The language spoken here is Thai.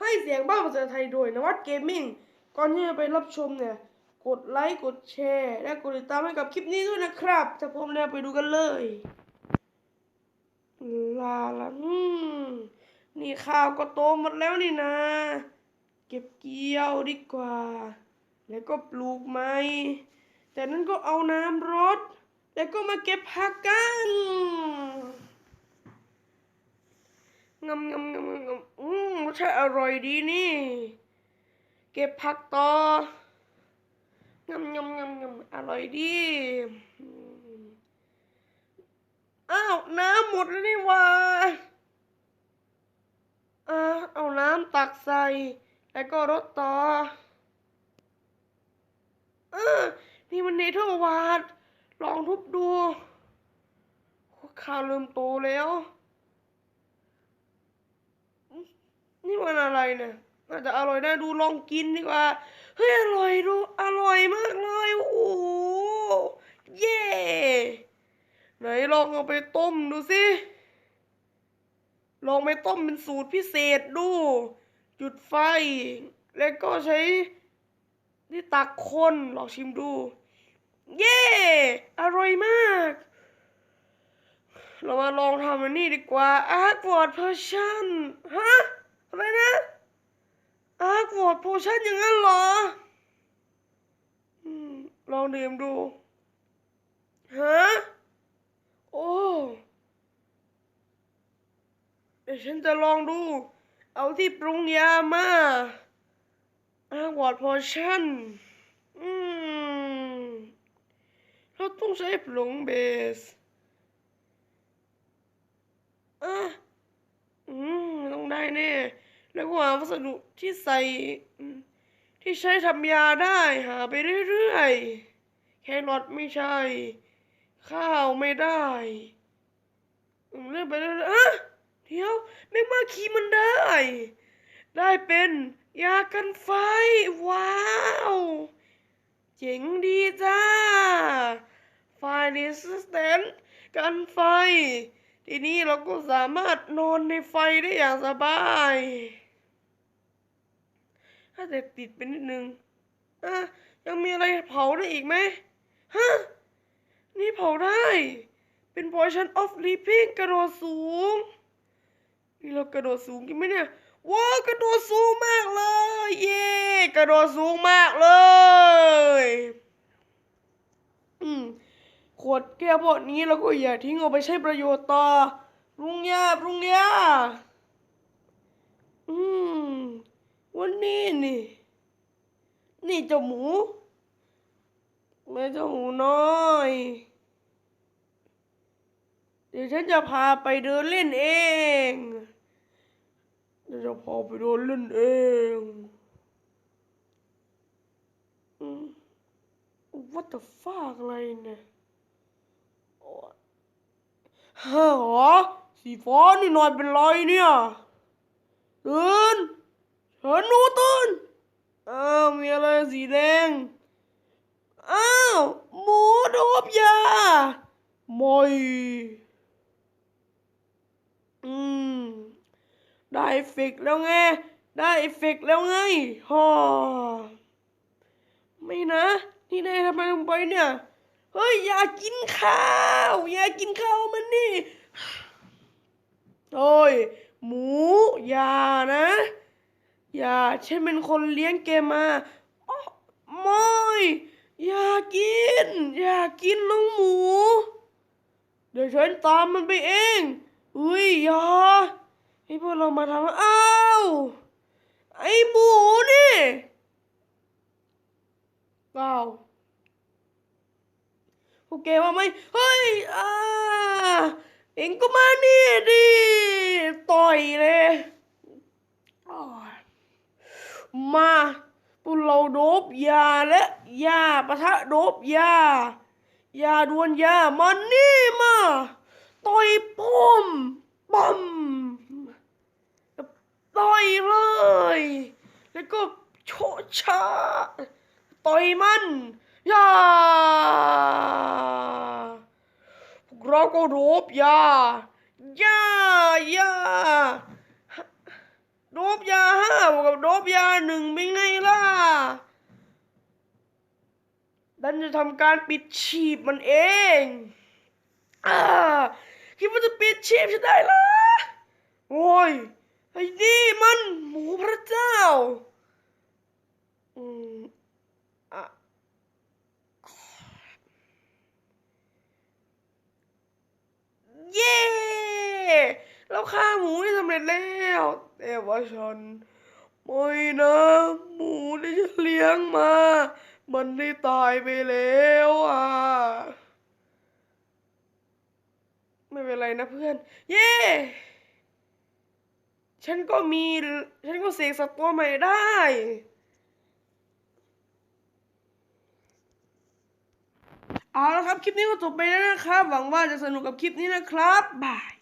ให้เสียงบ้าภาษาไทยโดยนวัดเกมมิ่ง ก่อนที่จะไปรับชมเนี่ย กดไลค์ กดแชร์ และกดติดตามให้กับคลิปนี้ด้วยนะครับ ถ้าพร้อมแล้วไปดูกันเลย ลาละนี่ข้าวก็โตหมดแล้วนี่นะ เก็บเกี่ยวดีกว่า แล้วก็ปลูกใหม่จากนั้นก็เอาน้ำรด แล้วก็มาเก็บผักกันงำงำงำงำงำอืม สชาติอร่อยดีนี่ เก็บผักต่องำงำงำงำอร่อยดี อ้าว น้ำหมดแล้วนี่ว่าอ่าเอาน้ำตักใส่ แล้วก็รดต่อ เออ นี่มันเนเธอร์วาดลองทุบดูข้าวเริ่มโตแล้ว นี่มันอะไรเนี่ยน่าจะอร่อยน่าดูลองกินดีกว่า เฮ้ยอร่อยดูอร่อยมากเลยโอ้โหเย่ไหนลองเอาไปต้มดูสิ ลองไปต้มเป็นสูตรพิเศษดู จุดไฟ แล้วก็ใช้ที่ตักคนลองชิมดู เย่อร่อยมาก เรามาลองทำอันนี้ดีกว่าอาร์กวอร์ดเพอร์ชันฮะ อาร์กวอร์ดโพชั่นอย่างนั้นเหรอลองดื่มดู ฮะ โอ้เดี๋ยวฉันจะลองดู เอาที่ปรุงยามาอาวอร์ดพอชั่น อืมเราต้องใช้ผงเบส อะ อืม ต้องได้แน่ แล้วก็หาวัสดุที่ใส่ที่ใช้ทำยาได้หาไปเรื่อยๆ แครอทไม่ใช่ ข้าวไม่ได้เรื่อยไปเรื่อยๆอะเดี๋ยวแมงมาขีมันได้ ได้เป็นยากันไฟ ว้าว เจ๋งดีจ้าไฟ resistant กันไฟ ทีนี้เราก็สามารถนอนในไฟได้อย่างสบาย ถ้าแต่ติดไปนิดนึงอะยังมีอะไรเผาได้อีกไหมฮะ นี่เผาได้ เป็น portion of leaping กระโดดสูง นี่เรากระโดดสูงกันไหมเนี่ย ว้าวกระโดดสูงมากเลย เย้กระโดดสูงมากเลย อืมขวดแก้วพวกนี้เราก็อย่าทิ้งเอาไปใช้ประโยชน์ต่อ รุ่งยารุ่งยา อืม วั นนี้นี่ นี่เจ้าหมูแม่เจ้าหมูน้อย เดี๋ยวฉันจะพาไปเดินเล่นเอง เดี๋ยวจะพาไปเดินเล่นเองอืม what the fuck อะไรเนี่ยโอ๊ยฮะเหรอสีฟ้านี่นอนเป็นไรเนี่ยตื่น เฉินหนูตื่นอ้าวมีอะไรสีแดง อ้าวหมูโดบยาไม่อืม ได้เอฟเฟกต์แล้วไง ได้เอฟเฟกต์แล้วไงฮ่อไม่นะนี่นายทำอะไรลงไปเนี่ย เฮ้ย อยากกินข้าว อยากกินข้าวมันนี่ โอ้ย หมู อย่านะ อย่าฉันเป็นคนเลี้ยงแกมาอ้อไม่อย่ากิน อย่ากินน้องหมู เดี๋ยวฉันตามมันไปเอง อุ้ยอย่าให้พวกเรามาทำอ้าวไอ้หมูนี่เปล่าพวกแกว่าไหมเฮ้ยอ่าเองก็มานี่ดิต่อยเลยอ้าว มาพวกเราโดบยาและยาปะทะโดบยายาดวนยามันนี่มาต่อยป้อมปั๊มต่อยเลย แล้วก็โชชาต่อยมันยาพวกเราก็รบยายายา โดบยาห้าบวกกับโดบยาหนึ่งเป็นไงล่ะ ดันจะทำการปิดชีพมันเองอ่าคิดว่าจะปิดชีพฉันได้เหรอโอ้ย ไอ้นี่มันหมูพระเจ้า อืมอะเย้ เราฆ่าหมูได้สำเร็จแล้วแต่ว่าฉันไม่นะหมูที่ฉันเลี้ยงมา มันได้ตายไปแล้วอะไม่เป็นไรนะเพื่อน เย้ฉันก็มี ฉันก็เสกสัตว์ตัวใหม่ได้ เอาละครับ คลิปนี้ก็จบไปแล้วนะครับ หวังว่าจะสนุกกับคลิปนี้นะครับ บาย